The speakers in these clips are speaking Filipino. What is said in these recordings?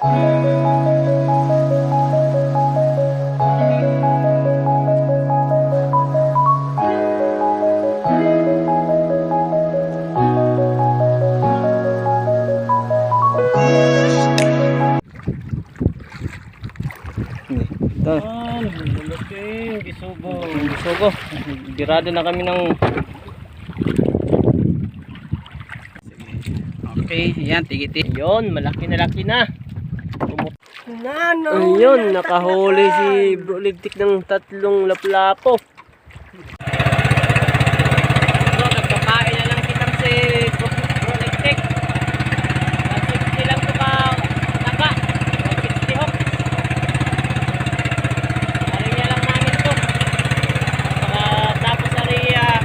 Ito. Ah, nabulutin. Gisugo. Sugo. Birado na kami ng Okay, yan, tigiti. Yun, malaki na laki na. Nano. Ayun, nakahuli si Bro Ligtik ng tatlong laplapo. So, nagpakain na lang kitang si Bro, Bro Ligtik. 160 lang ito ka taga. 160 hok. Ariya lang namin ito. Saka tapos ariya.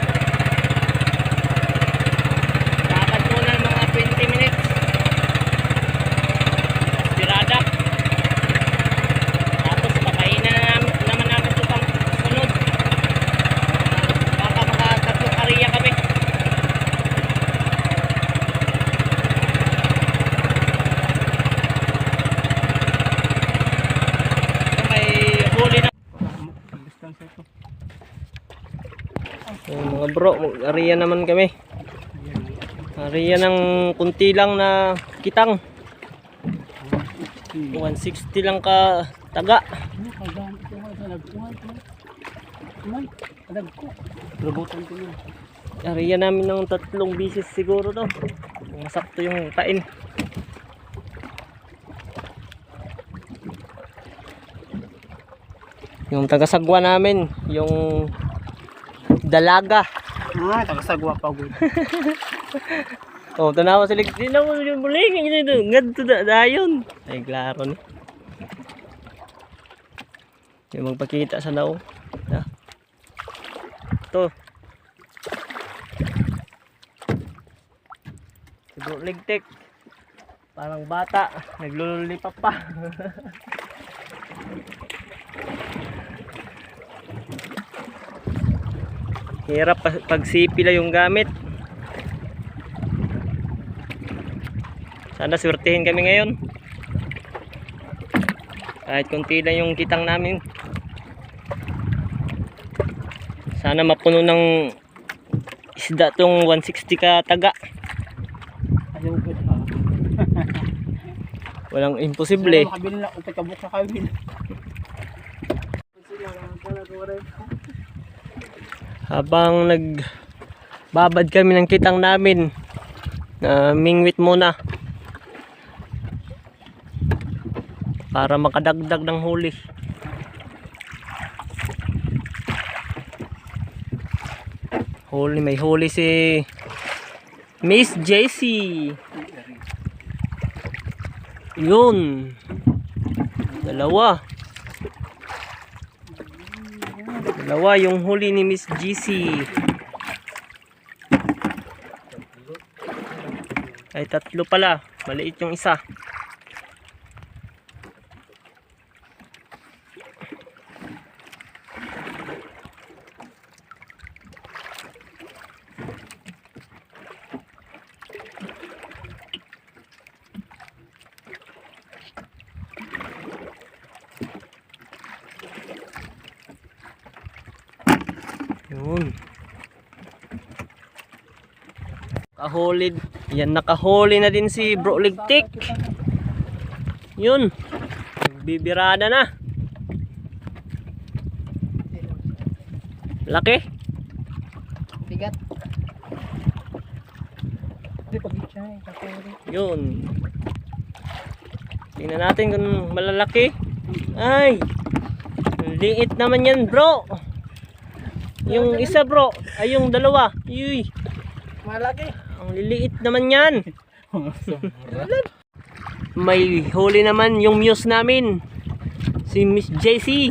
Dapat muna mga 20 minutes. Birada. Tapos pakainin na namin, naman namin ito pang sunod. Baka mga tatlong ariya kami. So, may huli na. So, mga ariya naman kami. Ariya ng kunti lang na kitang. 160 lang ka taga. Ariya namin ng tatlong bisis siguro to. Masakto yung tain. Yung tagasagwa namin, yung dalaga. Ah, tagasagwa pa ko. Oh, tanawa sila. Di na mo yung buling. Ngadto da dayon. Ay, klaro ni. Yung magpakita sa naong. Ha? Ito. Siguro ligtek. Parang bata. Naglululipap pa. Hirap pa- pag sipila yung gamit. Sana swertihin kami ngayon. Kahit konti lang yung kitang namin. Sana mapuno ng isda tong 160 ka taga. Walang imposible. Makabili na, utay kabuk sa kawin. Habang nag babad kami ng kitang namin na mingwit muna para makadagdag ng huli. Huli, may huli si Miss JC. Yun. Dalawa. Dalawa yung huli ni Miss GC. Ay tatlo pala. Maliit yung isa. Yun. Kahuli. Yan, nakahuli na din si Bro Ligtik. Yun. Bibirada na. Laki. Bigat. Yun. Tingnan natin kung malalaki. Ay. Liit naman yan bro. Yung isa bro. Ay yung dalawa. Yuy. Malaki. Ang liliit naman yan. May huli naman yung muse namin. Si Miss JC.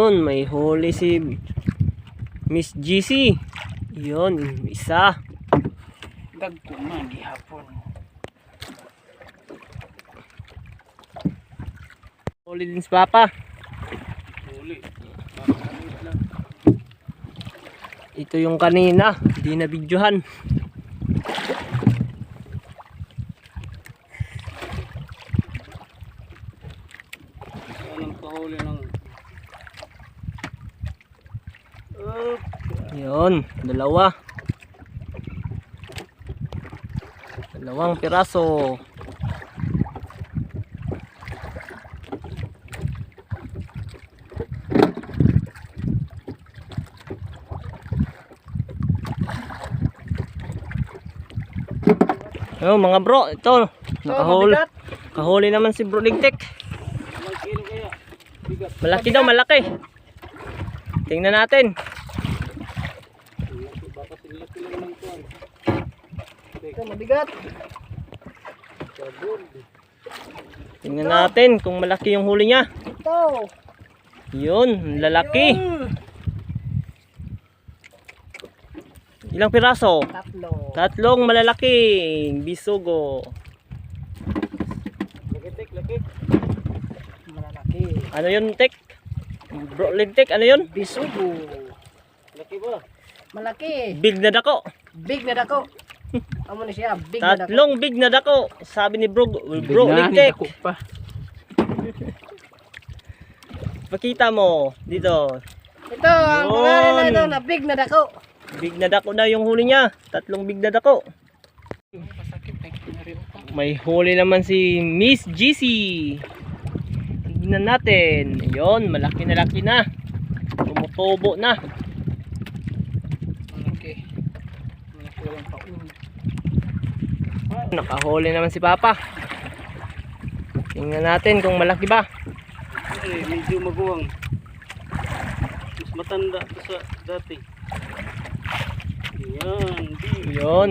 Yun, may huli si Miss GC. Yun, isa. Gagko man, gihapon. Huli din si Papa. ito yung kanina hindi na videohan. Yun dalawa. Dalawang piraso. Oh, mga bro, ito. Nakahuli. mabigat. Kahuli naman si Bro Ligtek. Malaki daw, malaki. Tingnan natin. Mabigat. Tingnan natin kung malaki yung huli niya. Ito. Yun, lalaki. Ilang piraso? Tatlo. Tatlong malalaki. Bisugo. Laki, laki. Malalaki. Ano yun, Tek? Bro, Ligtek, ano yun? Bisugo. Laki ba? Malaki. Big na dako. Big na dako. Amo na siya, big na dako. Tatlong big na dako. Sabi ni Bro, Bro Ligtek. pa. Pakita mo dito. Ito, ang pangalan na ito na big na dako. Big na dako na yung huli niya. Tatlong big na dako. May huli naman si Miss GC. Tignan natin. Yon, malaki na laki na. Tumutubo na. Malaki. Malaki walang paun. Nakahuli naman si Papa. Tingnan natin kung malaki ba. Eh, medyo maguwang. Mas matanda sa dati. Yan, big. Yon,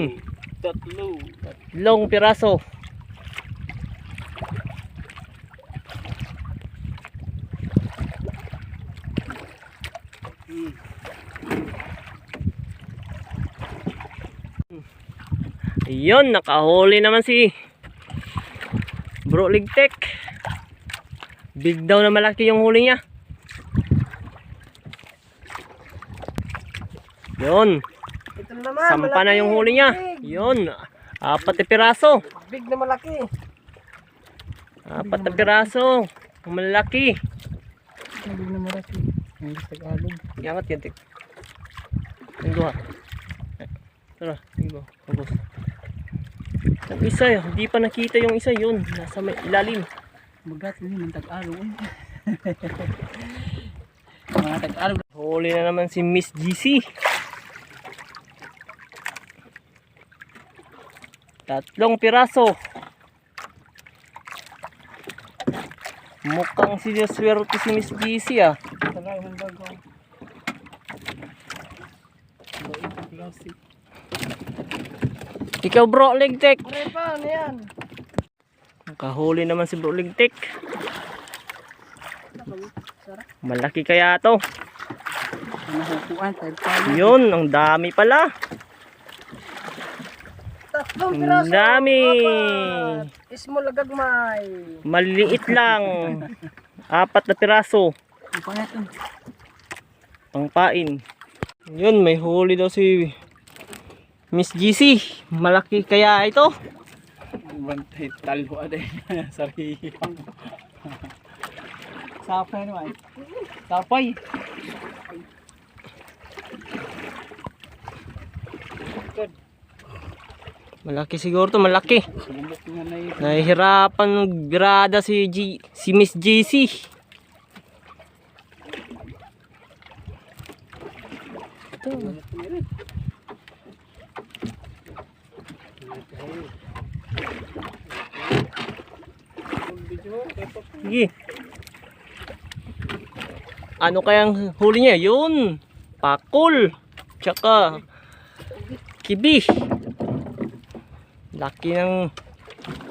Tatlo. long piraso. Hmm. Yon, nakahuli naman si Bro Ligtek. Big daw na malaki yung huli niya. Yon, Ito na naman. sampa na malaki. yung huli niya. Big. Yon, apat na piraso. Big na malaki. Apat na piraso. Malaki. Big na malaki. Ang Tagalog. Yangat yan. Yung duha. Tara, ba? Tapos. Ang isa, hindi pa nakita yung isa yun. Nasa may ilalim. Magat yun yung Tagalog. Mga Tagalog. Huli na naman si Miss GC. Tatlong piraso. Mukhang si swerte si Miss GC ah. Ikaw bro, Ligtek. Ano yan? Nakahuli naman si bro Ligtek. Malaki kaya to. Yun, ang dami pala. Tatlong Ang piraso. dami. Apat. Ismo lagagmay. Maliliit lang. Apat na piraso. Ang pangat yun. Pangpain. Yun, may huli daw si Miss GC. Malaki kaya ito. Bantay talo aday sarili. Sapay naman. Sapay. Good. Malaki siguro to, malaki. Nahihirapan magbirada si G, si Miss GC. Ito. Sige. Ano kayang huli niya? Yun. Pakul. Tsaka kibi. Laki ng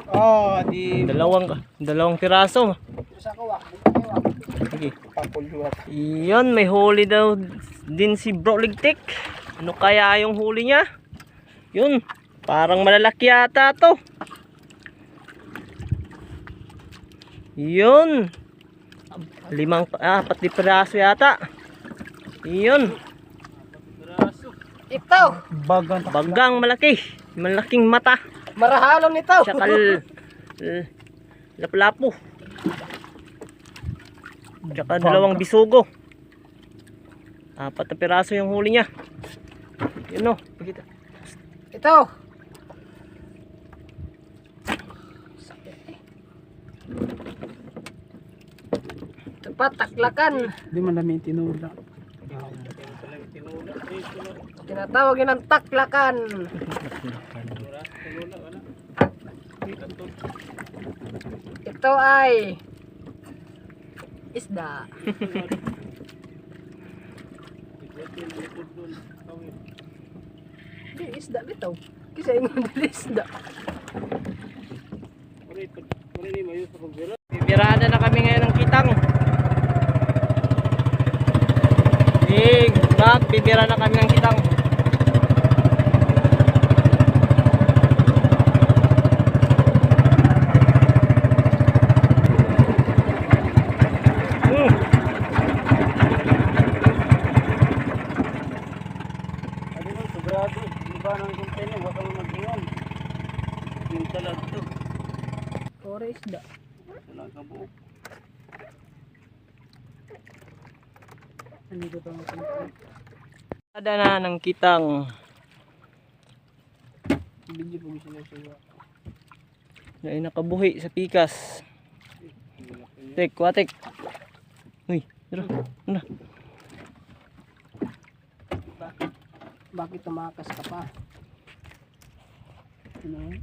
Oh, di dalawang dalawang piraso. sa kawa. Sige. Papuluwat. Iyon, may huli daw din si Bro Ligtek. Ano kaya yung huli niya? Yun, parang malalaki yata to. Yun. Limang, ah, pati piraso yata. Yun, Ito. Bagan. bagang malaki. Malaking mata. Marahalon nito. Tsaka l- l- lapu-lapu. Tsaka dalawang bisugo. Apat na piraso yung huli niya. Yun o. Pakita. Ito. Ito pa, taklakan. Di man namin tinula. Tinatawag yun ng taklakan. Ito ay isda. Di, isda bitaw. Kasi ingon dili isda. Bibirada na kami ngayon ng kitang. Big Mac, bibira na kami ng kitang. Mm. Ano nun, sobrado. Iba ng container, wala mo mag-ingon. Yung talag to. Ore isda. Wala ka buo. Ano dito ang container? Ada na ng kitang. Na nakabuhi sa pikas. Tek, watek. Uy, tara. Ano? Bakit tumakas ka pa? Ano?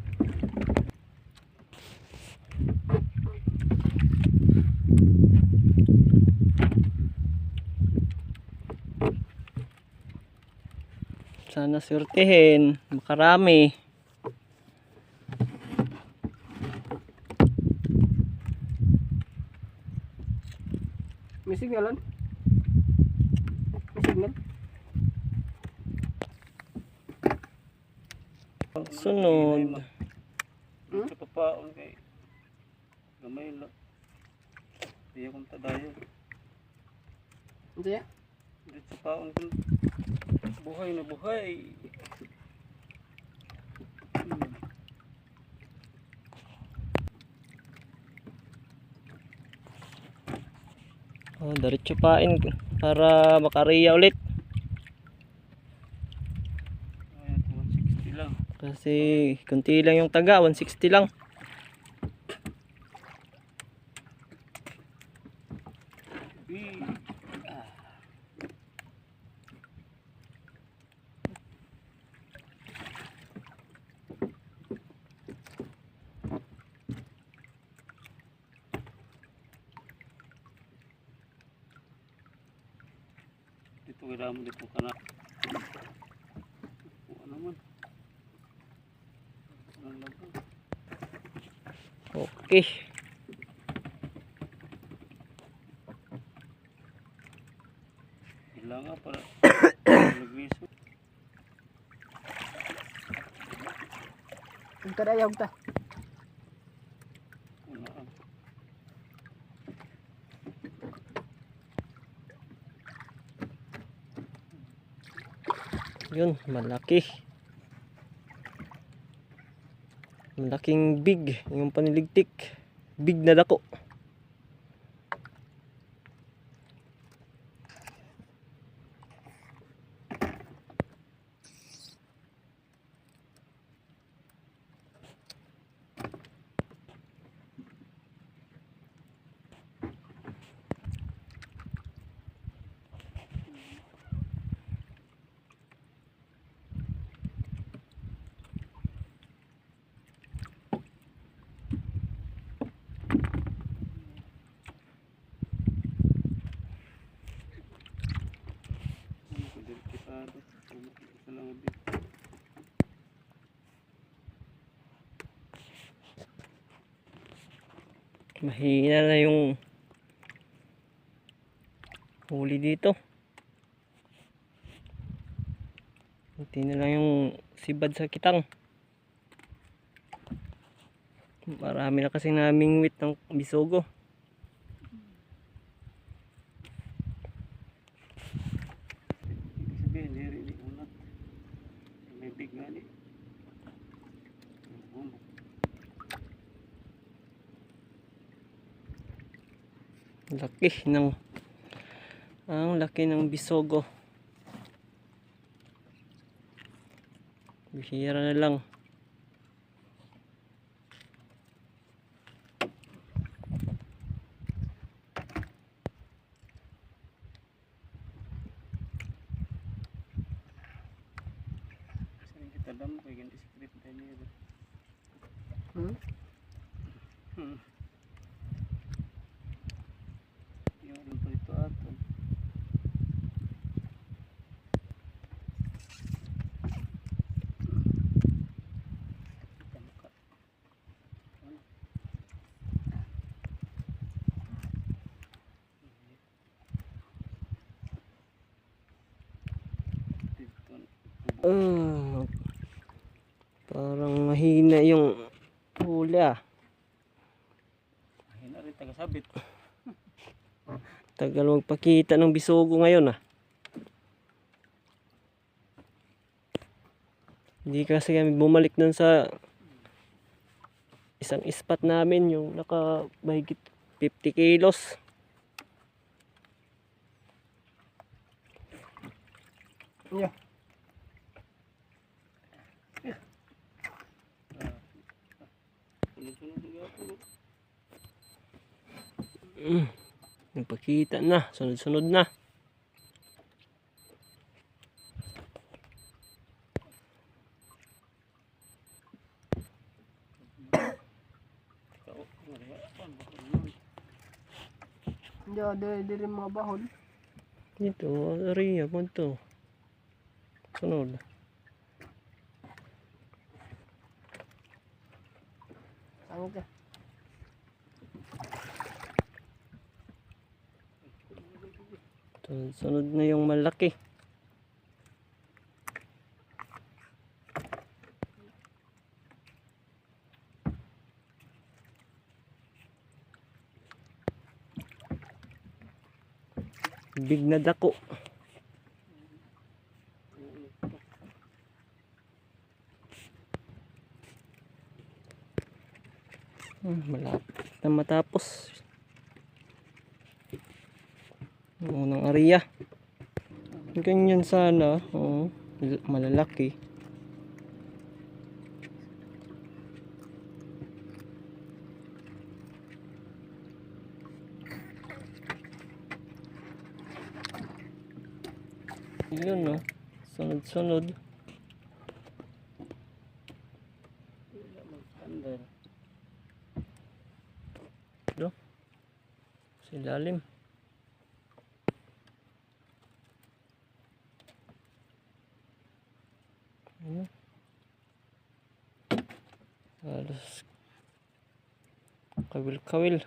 Sana swertihin. Makarami. May signalan? May signal? Sunod. Hmm? Sa papaon kay gamay lang. Di akong tadayo. Hindi sa paon ko. Buhay na buhay. Oh, diretso pain para makariya ulit. Ayan, 160 lang. Kasi kunti lang yung taga, 160 lang. Uy. Dito kaya mo dito ka na. Ano naman? Ano lang po? Okay. Ilang nga para nagwiso. Huwag ka dayaw ta. Ang Yun, malaki. Malaking big yung paniligtik. Big na dako. ano ko din kitado. Isa lang dito. Mahina na yung huli dito. Kunti na lang yung sibad sa kitang. Marami na kasi naming wit ng bisogo. laki ng ang laki ng bisogo. Bihira na lang. Ah, parang mahina yung huli ah. Ayun na rin taga-sabit. Tagal magpakita ng bisugo ngayon ah. Hindi kasi kami bumalik dun sa isang spot namin yung naka mahigit 50 kilos. Yeah. Sunod-sunod na ako. Mm. Nagpakita na, sunod-sunod na. Ikaw, mariha. Ano ba ito naman? Hindi, di, di rin mga bahol. Dito, area mo to. Sunod. Sangit ka. Sunod, na yung malaki. Big na dako. Hmm, malapit na matapos. Yung unang area. Ganyan sana. Oo. Malalaki. Yun no. Sunod-sunod. Under. Do. Sa ilalim. Ano? Halos kawil-kawil.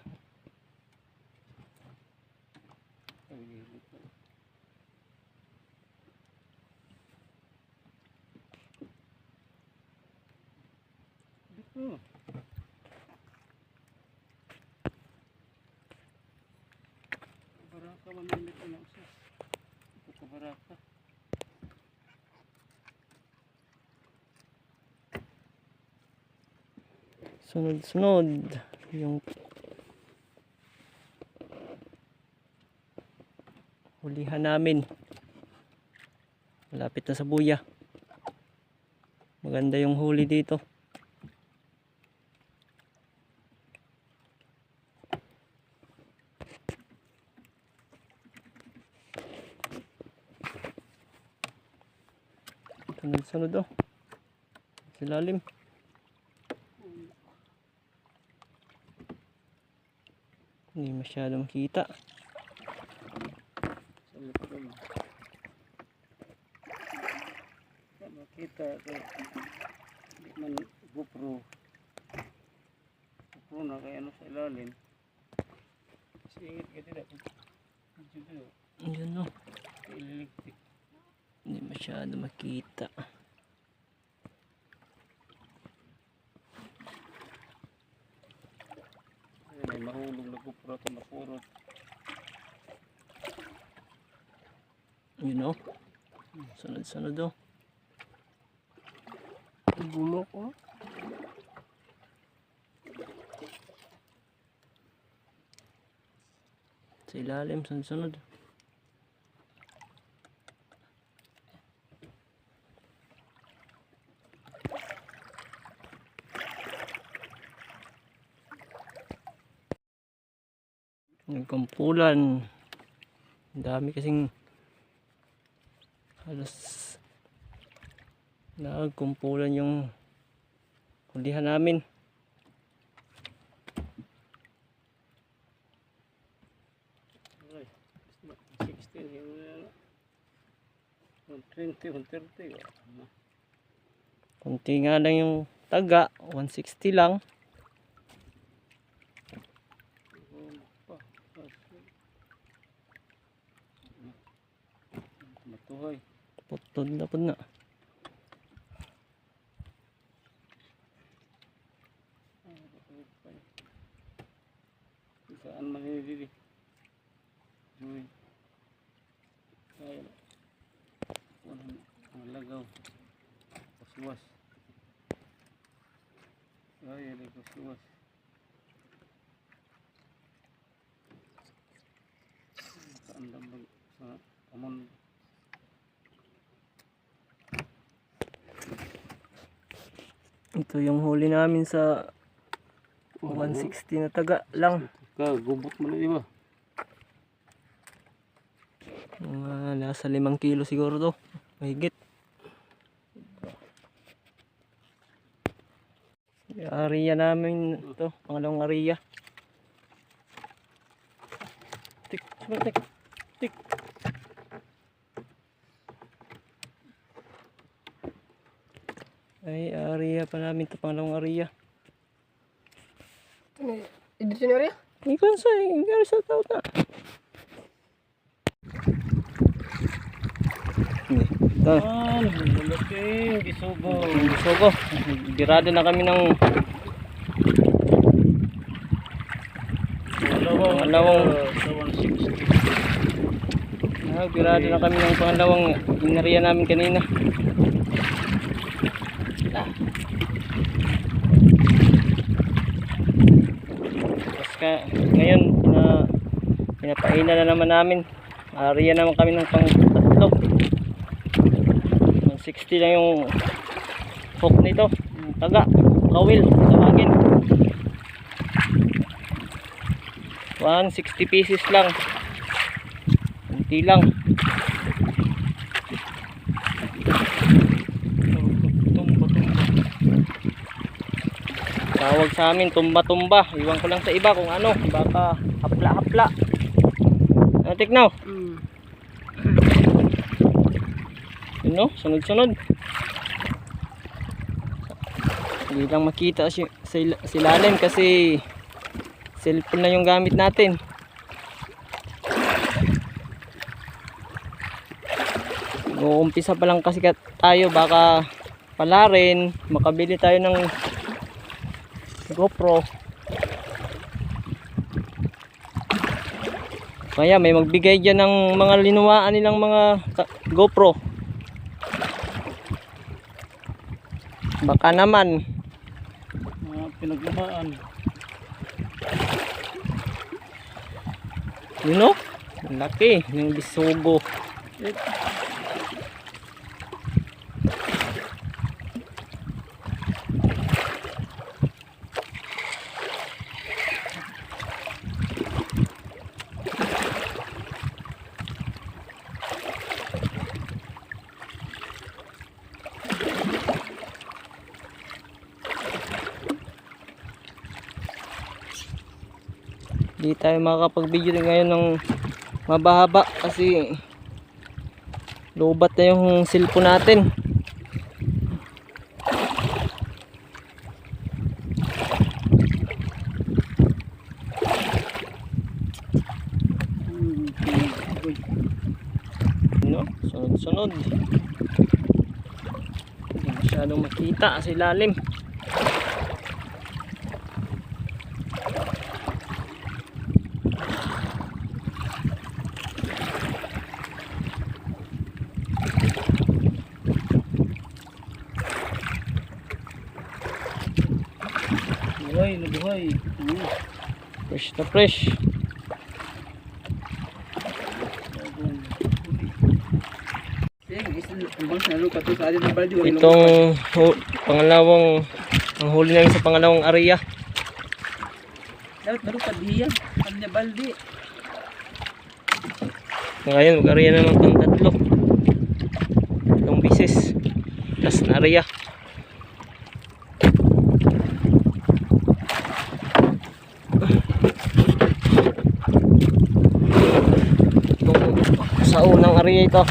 Dito. Baraka mamimit na lang siya. Ito ka baraka. Sunod-sunod. Yung hulihan namin. Malapit na sa buya. Maganda yung huli dito. Sunod-sunod oh. Silalim. Hindi masyado makita. Makita ko. Hindi man GoPro. GoPro na kaya ano sa ilalim. Singit ka din ako. Video ko. Yun no. Ililigtik. Hindi masyado makita. Ay, May GoPro ito na purot. You know? Sunod-sunod oh. Bumok oh. Sa ilalim, sunod-sunod. Ang dami kasing halos nagkumpulan yung hulihan namin. Ay, 16 yung 120, 130. Kunti nga lang yung taga, 160 lang. Pa, Matuhay. Putod na po na. Saan man ini dili? Uy. Ay. Wala ang lagaw. Paswas. Ay, ini paswas. Saan lang sa amon Ito yung huli namin sa 160 na taga lang. ka gubot mo na di ba? Mga nasa 5 kilo siguro to. Mahigit. Area namin to, pangalawang area. Tik, tik. Ay, area pa namin to, pangalawang area. Ito na. Dito na rin. Ikaw sa, ikaw sa tao na. Ito. Ah, nagululaking gisugo. Ko, birado na kami ng 160. ah, birado na kami ng pangalawang inariya namin kanina. Ka, ngayon, pina, pinapainan na naman namin. Ariya naman kami ng pang tatlo. 160 lang yung hook nito. Taga, kawil, tawagin. 160 pieces lang. Kunti lang. Tawag sa amin, tumba-tumba. Iwan ko lang sa iba kung ano. Baka hapla-hapla. Ano, Tiknaw? Hmm. Yun no, sunod-sunod. Hindi lang makita si, sa, ila- sa ilalim kasi cellphone na yung gamit natin. Uumpisa pa lang kasi ka- tayo baka pala rin makabili tayo ng GoPro. Kaya may magbigay dyan ng mga linuwaan nilang mga GoPro. Baka naman. Mga pinaglumaan. Yun o. Laki. Yung bisugo. Hindi tayo makakapag-video din ngayon ng mabahaba kasi lobat na yung cellphone natin. No? Sunod-sunod. Hindi masyadong makita sa ilalim. Buhay, nabuhay. Hmm. Fresh na fresh. Itong pangalawang ang huli namin sa pangalawang area. Dapat baru ka diya. Kanya baldi. Ngayon, mag-area naman pang tatlo. Tatlong bisis. Tapos na-area. Itong sa unang area ito.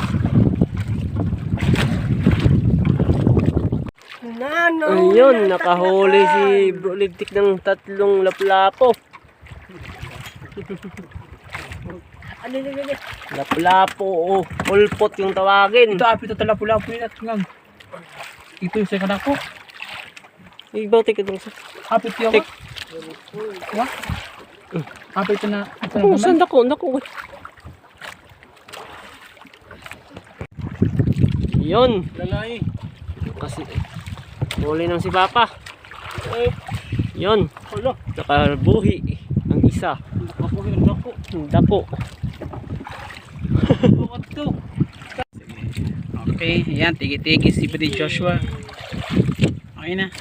Nano. Ayun, nakahuli si Bro Ligtik ng tatlong laplapo. Ano ano ano. Laplapo o pulpot yung tawagin. Ito api ito tala pula pula ngam. Ito yung second ako. Ibaw tika dun sa. Api Tik. ka. Wa? Api ito na ito na Oh, saan dako? Dako. Yun. Lalay. Kasi huli ng si Papa. Yun. Hala. Nakabuhi ang isa. Ako yung dako. Ang Dako. Okay, ayan, tigi-tigi si Brother Joshua. Okay na.